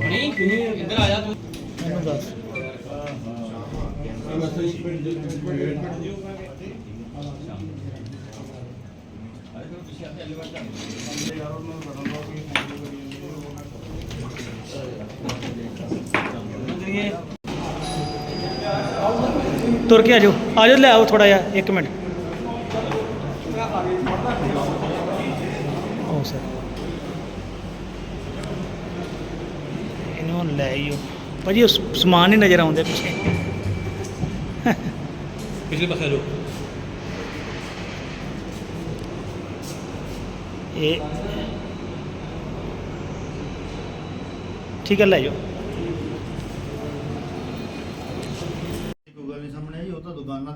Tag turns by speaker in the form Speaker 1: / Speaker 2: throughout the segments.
Speaker 1: ਨਹੀਂ ਇੱਧਰ ਆ ਜਾ ਤੂੰ
Speaker 2: ਮੈਨੂੰ ਦੱਸ ਤੁਰ ਕੇ ਆ ਜਾਓ। ਆ ਜਾਓ, ਲੈ ਆਓ ਥੋੜਾ ਜਿਹਾ, ਇੱਕ ਮਿੰਟ। ਸਰ। ਇਹਨੂੰ ਲੈ ਆਇਓ। ਭਾਜੀ ਉਹ ਸਮਾਨ ਨਹੀਂ ਨਜ਼ਰ ਆਉਂਦੇ ਪਿੱਛੇ।
Speaker 1: ਪਿਛਲੇ ਪਾਸੇ ਜੋ
Speaker 2: ਇਹ ਠੀਕ ਹੈ ਲੈ ਜਾਓ
Speaker 3: ਗੂਗਲ ਵੀ ਸਾਹਮਣੇ ਆਈ ਉਹ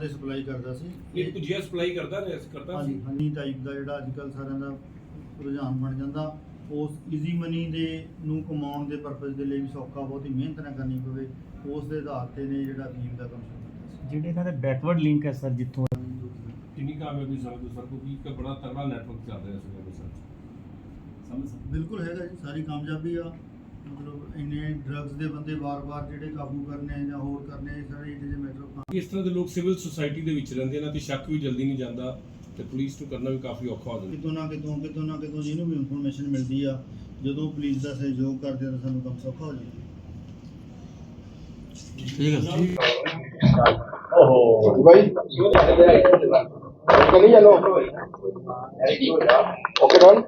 Speaker 3: ਤੇ ਸਪਲਾਈ ਕਰਦਾ ਸੀ।
Speaker 4: ਇਹ ਗੁਜੀਆ ਸਪਲਾਈ ਕਰਦਾ ਰੈਸ ਕਰਦਾ
Speaker 3: ਹਾਂਜੀ ਹਨੀ ਟਾਈਪ ਦਾ ਜਿਹੜਾ ਅੱਜ ਕੱਲ ਸਾਰਿਆਂ ਦਾ ਰੁਝਾਨ ਬਣ ਜਾਂਦਾ। ਉਸ ਈਜ਼ੀ ਮਨੀ ਦੇ ਨੂੰ ਕਮਾਉਣ ਦੇ ਪਰਪਸ ਦੇ ਲਈ ਵੀ ਸੌਖਾ ਬਹੁਤ ਹੀ ਮਿਹਨਤ ਨਾ ਕਰਨੀ ਪਵੇ ਉਸ ਦੇ ਆਧਾਰ ਤੇ ਨੇ ਜਿਹੜਾ ਫੀਮ ਦਾ ਕੰਮ ਸ਼ੁਰੂ ਕੀਤਾ
Speaker 5: ਜਿਹੜੇ ਇਹਨਾਂ ਦੇ ਬੈਕਵਰਡ ਲਿੰਕ ਹੈ ਸਰ ਜਿੱਥੋਂ
Speaker 4: ਕਿੰਨੀ ਕਾਮਯਾਬੀ ਸਾਡੇ ਸਰ? ਕਿਉਂਕਿ ਇੱਕ ਬੜਾ ਤਗੜਾ ਨੈਟਵਰਕ ਚੱਲ ਰਿਹਾ ਇਸ ਵੇਲੇ ਸਰ। ਸਮਝ
Speaker 3: ਬਿਲਕੁਲ ਹੈਗਾ ਜੀ ਸਾਰੀ ਕਾਮਯਾਬੀ ਆ। ਮਤਲਬ ਇੰਨੇ ਡਰੱਗਸ ਦੇ ਬੰਦੇ ਵਾਰ-ਵਾਰ ਜਿਹੜੇ ਕਾਬੂ ਕਰਨੇ ਜਾਂ ਹੋਰ ਕਰਨੇ ਸਾਰੇ ਇਹਦੇ ਮੈਟਰ ਆਫ
Speaker 4: ਇਸ ਤਰ੍ਹਾਂ ਦੇ ਲੋਕ ਸਿਵਲ ਸੁਸਾਇਟੀ ਦੇ ਵਿੱਚ ਰਹਿੰਦੇ ਇਹਨਾਂ ਤੇ ਸ਼ੱਕ ਵੀ ਜਲਦੀ ਨਹੀਂ ਜਾਂਦਾ ਤੇ ਪੁਲਿਸ ਨੂੰ ਕਰਨਾ ਵੀ ਕਾਫੀ ਔਖਾ ਹੋ ਜਾਂਦਾ।
Speaker 3: ਕਿਤੋਂ ਨਾ ਕਿਤੋਂ ਕਿਤੋਂ ਨਾ ਕਿਤੋਂ ਜਿਹਨੂੰ ਵੀ ਇਨਫੋਰਮੇਸ਼ਨ ਮਿਲਦੀ ਆ ਜਦੋਂ ਪੁਲਿਸ ਦਾ ਸਹਿਯੋਗ ਕਰਦੇ ਆ ਤਾਂ ਸਾਨੂੰ ਕੰਮ ਸੌਖਾ ਹੋ ਜਾਂਦਾ।
Speaker 6: ¿Canilla no? ¿O qué no?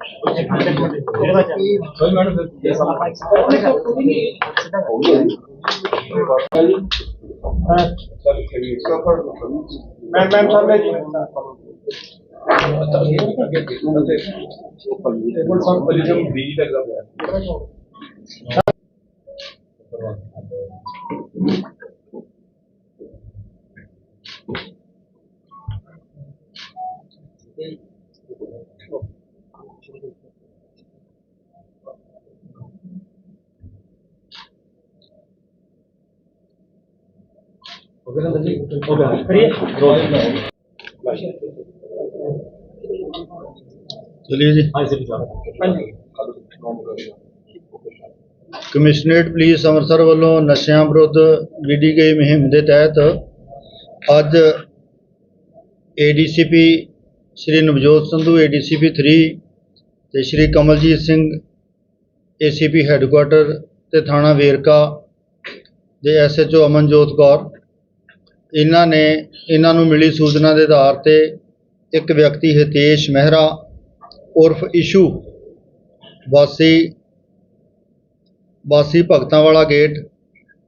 Speaker 6: ਮੈਂ ਮੈਂ ਸਾਹਮਣੇ ਜੀ ਟੇਬਲ ਸਮ ਪੋਲੀਜਮ ਬੀ ਲੱਗਦਾ ਪਿਆ मैं जी
Speaker 3: ਚਲਿਏ ਜੀ ਕਮਿਸ਼ਨਰੇਟ ਪੁਲਿਸ ਅੰਮ੍ਰਿਤਸਰ ਵੱਲੋਂ ਨਸ਼ਿਆਂ ਵਿਰੁੱਧ ਵਿੱਢੀ ਗਈ ਮੁਹਿੰਮ ਦੇ ਤਹਿਤ ਅੱਜ ਏਡੀਸੀਪੀ ਸ਼੍ਰੀ ਨਵਜੋਤ ਸੰਧੂ ਏਡੀਸੀਪੀ 3 ਤੇ ਸ਼੍ਰੀ ਕਮਲਜੀਤ ਸਿੰਘ ਏਸੀਪੀ ਹੈੱਡਕੁਆਟਰ ਤੇ ਥਾਣਾ ਵੇਰਕਾ ਦੇ ਐਸਐਚਓ ਅਮਨਜੋਤ ਕੌਰ। ਇਹਨਾਂ ਨੇ, ਇਹਨਾਂ ਨੂੰ ਮਿਲੀ ਸੂਚਨਾ ਦੇ ਆਧਾਰ ਤੇ ਇੱਕ ਵਿਅਕਤੀ ਹਿਤੇਸ਼ ਮਹਿਰਾ ਉਰਫ ਇਸ਼ੂ, ਵਾਸੀ ਵਾਸੀ ਭਗਤਾਂ ਵਾਲਾ ਗੇਟ,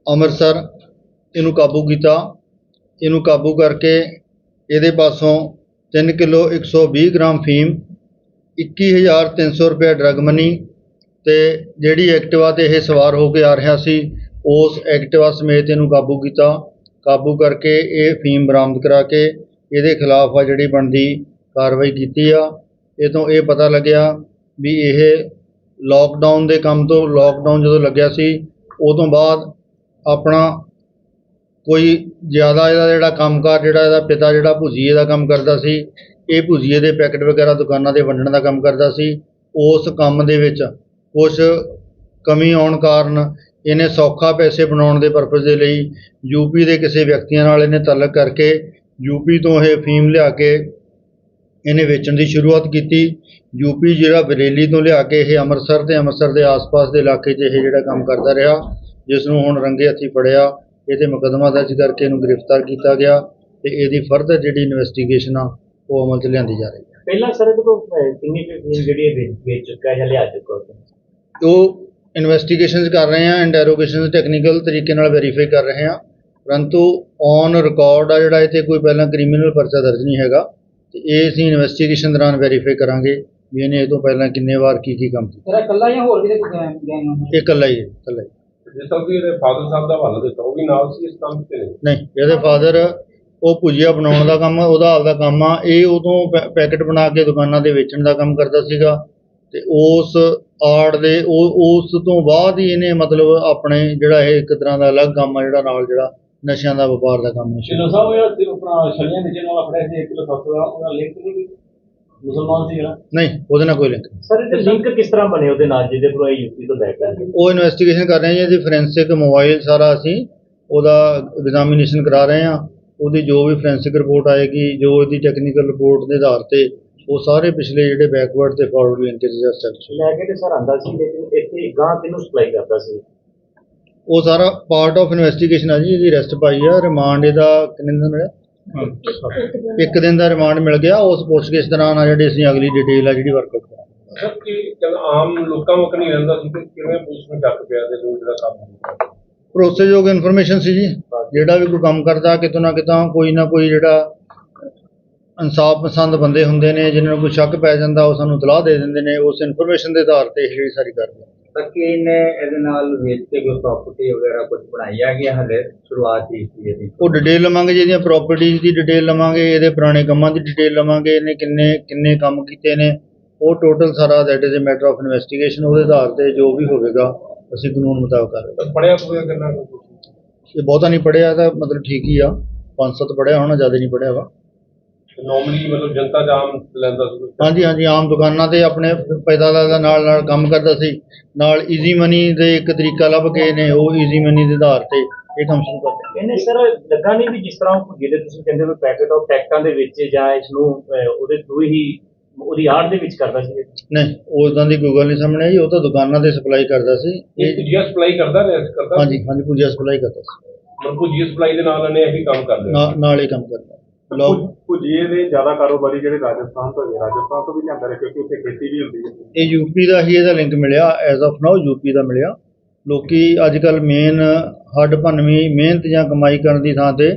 Speaker 3: ਅੰਮ੍ਰਿਤਸਰ, ਇਹਨੂੰ ਕਾਬੂ ਕੀਤਾ। ਇਹਨੂੰ ਕਾਬੂ ਕਰਕੇ ਇਹਦੇ ਪਾਸੋਂ ਤਿੰਨ ਕਿਲੋ 120 ਗ੍ਰਾਮ ਫੀਮ 21300 ਰੁਪਏ ਡਰਗ ਮਨੀ ਤੇ ਜਿਹੜੀ ਐਕਟਿਵਾ ਤੇ ਇਹ ਸਵਾਰ ਹੋ ਕੇ ਆ ਰਿਹਾ ਸੀ, ਉਸ ਐਕਟਿਵਾ ਸਮੇਤ ਇਹਨੂੰ ਕਾਬੂ ਕੀਤਾ। ਕਾਬੂ ਕਰਕੇ ਇਹ ਫੀਮ ਬਰਾਮਦ ਕਰਾ ਕੇ ਇਹਦੇ ਖਿਲਾਫ ਆ ਜਿਹੜੀ ਬਣਦੀ ਕਾਰਵਾਈ ਕੀਤੀ ਆ। ਇਹ ਤੋਂ ਇਹ ਪਤਾ ਲੱਗਿਆ ਵੀ ਇਹ ਲੋਕਡਾਊਨ ਦੇ ਕੰਮ ਤੋਂ ਲੋਕਡਾਊਨ ਜਦੋਂ ਲੱਗਿਆ ਸੀ ਉਹ ਤੋਂ ਬਾਅਦ ਆਪਣਾ ਕੋਈ ਜ਼ਿਆਦਾ ਇਹਦਾ ਜਿਹੜਾ ਕੰਮਕਾਰ, ਜਿਹੜਾ ਇਹਦਾ ਪਿਤਾ ਜਿਹੜਾ ਭੁਜੀਏ ਦਾ ਕੰਮ ਕਰਦਾ ਸੀ, ਇਹ ਭੁਜੀਏ ਦੇ ਪੈਕਟ ਵਗੈਰਾ ਦੁਕਾਨਾਂ ਤੇ ਵੰਡਣ ਦਾ ਕੰਮ ਕਰਦਾ ਸੀ, ਉਸ ਕੰਮ ਦੇ ਵਿੱਚ ਕੁਝ ਕਮੀ ਆਉਣ ਕਾਰਨ ਇਹਨੇ ਸੌਖਾ ਪੈਸੇ ਬਣਾਉਣ ਦੇ ਪਰਪਸ ਦੇ ਲਈ ਯੂਪੀ ਦੇ ਕਿਸੇ ਵਿਅਕਤੀਆਂ ਨਾਲ ਇਹਨੇ ਤਾਲੁਕ ਕਰਕੇ ਯੂਪੀ ਤੋਂ ਇਹ ਫੀਮ ਲਿਆ ਕੇ ਇਹਨੇ ਵੇਚਣ ਦੀ ਸ਼ੁਰੂਆਤ ਕੀਤੀ। ਯੂਪੀ ਜਿਹੜਾ ਬਰੇਲੀ ਤੋਂ ਲਿਆ ਕੇ ਇਹ ਅੰਮ੍ਰਿਤਸਰ ਤੇ ਅੰਮ੍ਰਿਤਸਰ ਦੇ ਆਸ-ਪਾਸ ਦੇ ਇਲਾਕੇ 'ਚ ਇਹ ਜਿਹੜਾ ਕੰਮ ਕਰਦਾ ਰਿਹਾ ਜਿਸ ਨੂੰ ਹੁਣ ਰੰਗੇ ਹੱਥੀ ਫੜਿਆ। ਇਹ 'ਤੇ ਮੁਕੱਦਮਾ ਦਰਜ ਕਰਕੇ ਇਹਨੂੰ ਗ੍ਰਿਫਤਾਰ ਕੀਤਾ ਗਿਆ ਤੇ ਇਹਦੀ ਫਰਦਰ ਜਿਹੜੀ ਇਨਵੈਸਟੀਗੇਸ਼ਨ ਆ ਉਹ ਅਮਲ 'ਚ ਲਿਆਂਦੀ ਜਾ ਰਹੀ ਹੈ।
Speaker 5: ਪਹਿਲਾਂ ਸਰ ਇਹਦੇ ਕੋਲ ਅਹ, ਕਿੰਨੀ ਕੁ ਜਿਹੜੀ ਇਹ ਵੇਚ- ਵੇਚ ਚੁੱਕਾ ਹੈ ਜਾਂ ਲਿਆ ਚੁੱਕਾ ਉਹ?
Speaker 3: ਉਹ ਇਨਵੈਸਟੀਗੇਸ਼ਨਸ ਕਰ ਰਹੇ ਹਾਂ ਇੰਟਰੋਗੇਸ਼ਨਸ ਟੈਕਨੀਕਲ ਤਰੀਕੇ ਨਾਲ ਵੈਰੀਫਾਈ ਕਰ ਰਹੇ ਹਾਂ ਪਰੰਤੂ ਔਨ ਰਿਕਾਰਡ ਆ ਜਿਹੜਾ ਇਹ 'ਤੇ ਕੋਈ ਪਹਿਲਾਂ ਕ੍ਰਿਮੀਨਲ ਪਰਚਾ ਦਰਜ ਨਹੀਂ ਹੈਗਾ। ਤੇ ਇਹ ਅਸੀਂ ਇਨਵੈਸਟੀਗੇਸ਼ਨ ਦੌਰਾਨ ਵੈਰੀਫਾਈ ਕਰਾਂਗੇ ਵੀ ਇਹਨੇ ਇਹ ਤੋਂ ਪਹਿਲਾਂ ਕਿੰਨੇ ਵਾਰ ਕੀ ਕੀ ਕੰਮ ਕੀਤਾ।
Speaker 1: ਤੇਰਾ ਕੱਲਾ ਜਾਂ ਹੋਰ ਵੀ ਤੇ ਕੋਈ ਗੈਂਗ
Speaker 3: ਇਹ ਇਕੱਲਾ ਹੀ ਹੈ ਇਕੱਲਾ ਹੀ।
Speaker 4: ਜਿਸ ਤਰ੍ਹਾਂ ਕਿ ਇਹਦੇ ਫਾਦਰ ਸਾਹਿਬ ਦਾ ਹਵਾਲਾ ਦਿੱਤਾ ਉਹ ਵੀ ਨਾਲ ਸੀ ਇਸ ਕੰਮ ਤੇ? ਨਹੀਂ
Speaker 3: ਨਹੀਂ ਇਹਦੇ ਫਾਦਰ ਉਹ ਭੁਜੀਆ ਬਣਾਉਣ ਦਾ ਕੰਮ ਉਹਦਾ ਆਪਦਾ ਕੰਮ ਆ। ਇਹ ਉਦੋਂ ਪੈਕਟ ਬਣਾ ਕੇ ਦੁਕਾਨਾਂ ਤੇ ਵੇਚਣ ਦਾ ਕੰਮ ਕਰਦਾ ਸੀਗਾ। ਤੇ ਉਸ ਆੜ ਦੇ ਉਹ ਉਸ ਤੋਂ ਬਾਅਦ ਹੀ ਇਹਨੇ ਮਤਲਬ ਆਪਣੇ ਜਿਹੜਾ ਇਹ ਇੱਕ ਤਰ੍ਹਾਂ ਦਾ ਅਲੱਗ ਕੰਮ ਆ ਜਿਹੜਾ ਨਾਲ ਜਿਹੜਾ ਨਸ਼ਿਆਂ ਦਾ ਵਪਾਰ ਦਾ ਕੰਮ ਹੈ
Speaker 7: ਸ਼ਿਲੋ ਸਾਹਿਬ ਇਹ ਤੇ ਆਪਣਾ ਛਲੀਆਂ ਦੇ ਨਾਲ ਆਪਣੇ ਇੱਕ ਕਿਲੋ ਸੱਤ ਦਾ ਉਹਦਾ ਲਿੰਕ ਨਹੀਂ
Speaker 1: ਮੁਸਲਮਾਨ ਸੀ ਜਿਹੜਾ?
Speaker 3: ਨਹੀਂ ਉਹਦੇ ਨਾਲ ਕੋਈ ਲਿੰਕ
Speaker 5: ਸਰ ਲਿੰਕ ਕਿਸ ਤਰ੍ਹਾਂ ਬਣੇ ਉਹਦੇ ਨਾਲ ਜਿਹਦੇ ਕੋਲ ਇਹ ਯੂਪੀ ਤੋਂ ਲੈ ਕੇ ਆਏ?
Speaker 3: ਉਹ ਇਨਵੈਸਟੀਗੇਸ਼ਨ ਕਰ ਰਹੇ ਹਾਂ ਜੀ ਇਹਦੀ ਫੋਰੈਂਸਿਕ ਮੋਬਾਈਲ ਸਾਰਾ ਅਸੀਂ ਉਹਦਾ ਐਗਜ਼ਾਮੀਨੇਸ਼ਨ ਕਰਾ ਰਹੇ ਹਾਂ। ਉਹਦੀ ਜੋ ਵੀ ਫੋਰੈਂਸਿਕ ਰਿਪੋਰਟ ਆਏਗੀ ਜੋ ਇਹਦੀ ਟੈਕਨੀਕਲ ਰਿਪੋਰਟ ਦੇ ਆਧਾਰ ਤੇ ਉਹ ਸਾਰੇ ਪਿਛਲੇ ਜਿਹੜੇ ਬੈਕਵਰਡ ਤੇ ਫਾਰਵਰਡ ਲਿੰਕੇਜ ਦਾ ਸਟਰਕਚਰ
Speaker 5: ਲੈ ਕੇ ਤੇ ਸਰ ਆਂਦਾ ਸੀ ਲੇਕਿਨ ਇੱਥੇ ਗਾਂ ਕਿਹਨੂੰ ਸਪਲਾਈ ਕਰਦਾ ਸੀ?
Speaker 3: ਉਹ ਸਾਰਾ ਪਾਰਟ ਆਫ ਇਨਵੈਸਟੀਗੇਸ਼ਨ ਆ ਜੀ ਇਹਦੀ ਰੈਸਟ ਪਾਈ ਆ ਰਿਮਾਂਡ ਇਹਦਾ ਕਿੰਨੇ ਦਿਨ ਮਿਲਿਆ ਇੱਕ ਦਿਨ ਦਾ ਰਿਮਾਂਡ ਮਿਲ ਗਿਆ ਉਸ ਪੁੱਛਗਿੱਛ ਦੌਰਾਨ ਆ ਜਿਹੜੀ ਅਸੀਂ ਅਗਲੀ ਡਿਟੇਲ ਆ ਜਿਹੜੀ ਵਰਕਆਊਟ ਕਰਾਂਗੇ।
Speaker 4: ਸਰ ਕਿ ਚੱਲ ਆਮ ਲੋਕਾਂ ਵਕ ਨਹੀਂ ਰਹਿੰਦਾ ਸੀ ਕਿ ਕਿਵੇਂ ਪੁਲਿਸ ਨੂੰ ਚੱਕ ਪਿਆ ਤੇ ਲੋਕ ਜਿਹੜਾ ਕੰਮ
Speaker 3: ਭਰੋਸੇਯੋਗ ਇਨਫੋਰਮੇਸ਼ਨ ਸੀ ਜੀ। ਜਿਹੜਾ ਵੀ ਕੋਈ ਕੰਮ ਕਰਦਾ ਕਿਤੋਂ ਨਾ ਕਿਤੋਂ ਕੋਈ ਨਾ ਕੋਈ ਜਿਹੜਾ ਇਨਸਾਫ ਪਸੰਦ ਬੰਦੇ ਹੁੰਦੇ ਨੇ ਜਿਨ੍ਹਾਂ ਨੂੰ ਕੋਈ ਸ਼ੱਕ ਪੈ ਜਾਂਦਾ ਉਹ ਸਾਨੂੰ ਤਲਾਹ ਦੇ ਦਿੰਦੇ ਨੇ। ਉਸ ਇਨਫੋਰਮੇਸ਼ਨ ਦੇ ਆਧਾਰ ਤੇ ਇਹ ਜਿਹੜੀ ਸਾਰੀ ਕਰਦੇ
Speaker 1: ਤਾਂ ਕਿ ਇਹਨੇ ਇਹਦੇ ਨਾਲ ਵੇਚ ਕੇ ਕੋਈ ਪ੍ਰਾਪਰਟੀ ਵਗੈਰਾ ਕੁਝ ਬਣਾਈ ਆ ਗਿਆ ਹਲੇ ਸ਼ੁਰੂਆਤ ਹੀ ਸੀ ਇਹਦੀ
Speaker 3: ਉਹ ਡਿਟੇਲ ਲਵਾਂਗੇ ਜੀ ਇਹਦੀਆਂ ਪ੍ਰਾਪਰਟੀਆਂ ਦੀ ਡਿਟੇਲ ਲਵਾਂਗੇ ਇਹਦੇ ਪੁਰਾਣੇ ਕੰਮਾਂ ਦੀ ਡਿਟੇਲ ਲਵਾਂਗੇ ਇਹਨੇ ਕਿੰਨੇ ਕਿੰਨੇ ਕੰਮ ਕੀਤੇ ਨੇ। ਉਹ ਟੋਟਲ ਸਾਰਾ that is a matter of investigation ਉਹਦੇ ਆਧਾਰ ਤੇ ਜੋ ਵੀ ਹੋਵੇਗਾ ਅਸੀਂ ਕਾਨੂੰਨ ਮੁਤਾਬਕ ਕਰਾਂਗੇ
Speaker 4: ਪੜਿਆ ਪੂਰਿਆ ਕਰਨਾ
Speaker 3: ਇਹ ਬਹੁਤਾ ਨਹੀਂ ਪੜਿਆ ਤਾਂ ਮਤਲਬ ਠੀਕ ਹੀ ਆ। ਪੰਜ ਸੱਤ ਪੜਿਆ ਹੋਣਾ ਜ਼ਿਆਦਾ ਨਹੀਂ ਪੜਿਆ ਵਾ।
Speaker 4: ਨਾਰਮਲੀ ਮਤਲਬ ਜਨਤਾ ਜਾਮ ਲੈਂਦਾ ਸੀ?
Speaker 3: ਹਾਂਜੀ ਹਾਂਜੀ ਆਮ ਦੁਕਾਨਾਂ ਤੇ ਆਪਣੇ ਪੈਦਾ ਦਾ ਨਾਲ ਨਾਲ ਕੰਮ ਕਰਦਾ ਸੀ। ਨਾਲ ਈਜ਼ੀ ਮਨੀ ਦੇ ਇੱਕ ਤਰੀਕਾ ਲੱਭ ਕੇ ਨੇ ਉਹ ਈਜ਼ੀ ਮਨੀ ਦੇ ਆਧਾਰ ਤੇ ਇਹ ਕੰਮ ਸ਼ੁਰੂ ਕਰ ਦਿੱਤਾ।
Speaker 5: ਇਹਨੇ ਸਰ ਲੱਗਾ ਨਹੀਂ ਵੀ ਜਿਸ ਤਰ੍ਹਾਂ ਜਿਹਦੇ ਤੁਸੀਂ ਕਹਿੰਦੇ ਹੋ ਪੈਕੇਟ ਆਫ ਟੈਕਟਾਂ ਦੇ ਵਿੱਚ ਜਾਂ ਇਸ ਨੂੰ ਉਹਦੇ ਥਰੂ ਹੀ ਉਹਦੀ ਆੜ ਦੇ ਵਿੱਚ ਕਰਦਾ ਸੀ।
Speaker 3: ਨਹੀਂ ਉਦਾਂ ਦੀ ਕੋਈ ਗੱਲ ਨਹੀਂ ਸਾਹਮਣੇ ਆਈ ਉਹ ਤਾਂ ਦੁਕਾਨਾਂ ਤੇ ਸਪਲਾਈ ਕਰਦਾ ਸੀ।
Speaker 4: ਇਹ ਕੁਜੀਆ ਸਪਲਾਈ ਕਰਦਾ ਰਿਹਾ ਕਰਦਾ?
Speaker 3: ਹਾਂਜੀ ਹਾਂਜੀ ਪੂਜਾ ਸਪਲਾਈ ਕਰਦਾ ਸੀ।
Speaker 4: ਕੁਜੀਆ ਸਪਲਾਈ ਦੇ ਨਾਲ ਇਹਨੇ ਇਹ ਵੀ ਕੰਮ ਕਰ ਲਿਆ।
Speaker 3: ਨਾ- ਨਾਲ ਹੀ ਕੰਮ ਕਰਦਾ ਲੋਕ
Speaker 6: ਭੁਜੀਏ ਦੇ ਜ਼ਿਆਦਾ ਕਾਰੋਬਾਰੀ ਜਿਹੜੇ ਰਾਜਸਥਾਨ ਤੋਂ ਹੈਗੇ ਰਾਜਸਥਾਨ ਤੋਂ ਵੀ ਲਿਆਂਦਾ ਰਿਹਾ ਕਿਉਂਕਿ ਉੱਥੇ ਖੇਤੀ ਵੀ ਹੁੰਦੀ ਹੈ।
Speaker 3: ਇਹ ਯੂਪੀ ਦਾ ਹੀ ਇਹਦਾ ਲਿੰਕ ਮਿਲਿਆ ਐਜ਼ ਆਫ ਨਾਓ ਯੂਪੀ ਦਾ ਮਿਲਿਆ। ਲੋਕੀ ਅੱਜ ਕੱਲ ਮੇਨ ਹੱਡ ਭੰਨਵੀਂ ਮਿਹਨਤ ਜਾਂ ਕਮਾਈ ਕਰਨ ਦੀ ਥਾਂ ਤੇ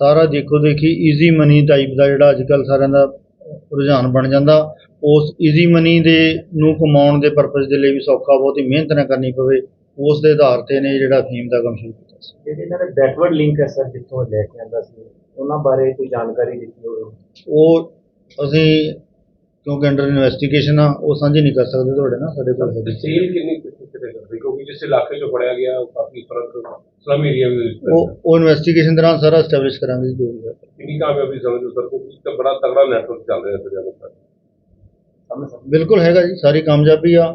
Speaker 3: ਸਾਰਾ ਦੇਖੋ ਦੇਖੀ ਈਜ਼ੀ ਮਨੀ ਟਾਈਪ ਦਾ ਜਿਹੜਾ ਅੱਜ ਕੱਲ ਸਾਰਿਆਂ ਦਾ ਰੁਝਾਨ ਬਣ ਜਾਂਦਾ। ਉਸ ਈਜ਼ੀ ਮਨੀ ਦੇ ਨੂੰ ਕਮਾਉਣ ਦੇ ਪਰਪਸ ਦੇ ਲਈ ਵੀ ਸੌਖਾ ਬਹੁਤੀ ਮਿਹਨਤ ਨਾ ਕਰਨੀ ਪਵੇ। ਉਸ ਦੇ ਆਧਾਰ ਤੇ ਨੇ ਜਿਹੜਾ ਫੀਮ ਦਾ ਕੰਮ ਸ਼ੁਰੂ ਕੀਤਾ ਸੀ।
Speaker 5: ਜਿਹੜੇ ਇਹਨਾਂ ਦੇ ਬੈਕਵਰਡ ਲਿੰਕ ਹੈ ਸਰ ਜਿੱਥੋਂ ਲੈ ਕੇ ਆਂਦਾ ਸੀ ਉਹਨਾਂ ਬਾਰੇ ਕੋਈ ਜਾਣਕਾਰੀ ਦਿੱਤੀ ਹੋਵੇ?
Speaker 3: ਉਹ ਅਸੀਂ ਕਿਉਂਕਿ ਅੰਡਰ ਇਨਵੈਸਟੀਗੇਸ਼ਨ ਆ ਉਹ ਸਾਂਝੀ ਨਹੀਂ ਕਰ ਸਕਦੇ ਤੁਹਾਡੇ ਨਾਲ ਸਾਡੇ ਕੋਲ ਹੈਗੀ।
Speaker 4: ਸੇਲ ਕਿੰਨੀ ਕਿੱਥੇ ਕਿਤੇ ਕਰਦੇ? ਕਿਉਂਕਿ ਜਿਸ ਇਲਾਕੇ 'ਚੋਂ ਫੜਿਆ ਗਿਆ ਉਹ ਕਾਫੀ ਫ਼ਰਕ ਸਲਮ ਏਰੀਆ ਵਿੱਚ
Speaker 3: ਉਹ ਉਹ ਇਨਵੈਸਟੀਗੇਸ਼ਨ ਦੌਰਾਨ ਸਾਰਾ ਐਸਟੈਬਲਿਸ਼ ਕਰਾਂਗੇ ਜੀ ਜੋ ਵੀ ਹੈ
Speaker 4: ਕਿੰਨੀ ਕਾਮਯਾਬੀ ਸਮਝੋ ਸਰ? ਇੱਕ ਤਾਂ ਬੜਾ ਤਗੜਾ ਨੈਟਵਰਕ ਚੱਲ ਰਿਹਾ ਤੇ
Speaker 3: ਬਿਲਕੁਲ ਹੈਗਾ ਜੀ ਸਾਰੀ ਕਾਮਯਾਬੀ ਆ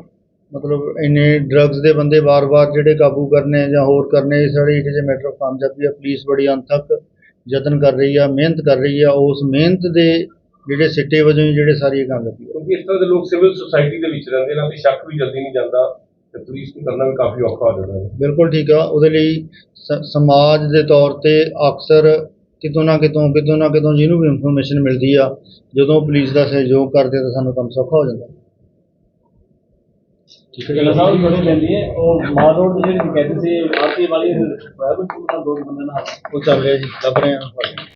Speaker 3: ਮਤਲਬ ਇੰਨੇ ਡਰੱਗਸ ਦੇ ਬੰਦੇ ਵਾਰ-ਵਾਰ ਜਿਹੜੇ ਕਾਬੂ ਕਰਨੇ ਜਾਂ ਹੋਰ ਕਰਨੇ ਇਹ ਇਟ ਇਜ਼ ਮੈਟਰ ਆਫ ਕਾਮਯਾਬੀ ਆ ਪੁਲਿਸ ਬੜੀ ਅੰਤਕ ਯਤਨ ਕਰ ਰਹੀ ਆ ਮਿਹਨਤ ਕਰ ਰਹੀ ਆ ਉਸ ਮਿਹਨਤ ਦੇ ਜਿਹੜੇ ਸਿੱਟੇ ਵਜੋਂ ਹੀ ਜਿਹੜੇ ਸਾਰੀ ਇਹ ਕਾਮਯਾਬੀ ਆ।
Speaker 4: ਕਿਉਂਕਿ ਇਸ ਤਰ੍ਹਾਂ ਦੇ ਲੋਕ ਸਿਵਲ ਸੁਸਾਇਟੀ ਦੇ ਵਿੱਚ ਰਹਿੰਦੇ ਨੇ ਤੇ ਸ਼ੱਕ ਵੀ ਜਲਦੀ ਨਹੀਂ ਜਾਂਦਾ ਤੇ ਪੁਲਿਸ ਨੂੰ ਕਰਨਾ ਵੀ ਕਾਫੀ ਔਖਾ ਹੋ ਜਾਂਦਾ ਹੈ।
Speaker 3: ਬਿਲਕੁਲ ਠੀਕ ਆ ਉਹਦੇ ਲਈ ਸ- ਸਮਾਜ ਦੇ ਤੌਰ ਤੇ ਅਕਸਰ ਕਿਤੋਂ ਨਾ ਕਿਤੋਂ ਕਿਤੋਂ ਨਾ ਕਿਤੋਂ ਜਿਹਨੂੰ ਵੀ ਇਨਫੋਰਮੇਸ਼ਨ ਮਿਲਦੀ ਆ ਜਦੋਂ ਪੁਲਿਸ ਦਾ ਸਹਿਯੋਗ ਕਰਦੇ ਤਾਂ ਸਾਨੂੰ ਕੰਮ ਸੌਖਾ ਹੋ ਜਾਂਦਾ।
Speaker 1: ਗੱਲ ਸਾਹਿਬ ਥੋੜੀ ਲੈਂਦੀ ਹੈ। ਉਹ ਮਾਰ ਰੋਡ ਦੀ ਜਿਹੜੀ ਕਹਿੰਦੇ ਸੀ, ਆਰਤੀ ਵਾਲੀ ਹੋਇਆ ਕੋਈ? ਦੋ ਬੰਦੇ ਨਾਲ।
Speaker 3: ਉਹ ਚੱਲ ਰਿਹਾ ਜੀ, ਲੱਭ ਰਹੇ ਆ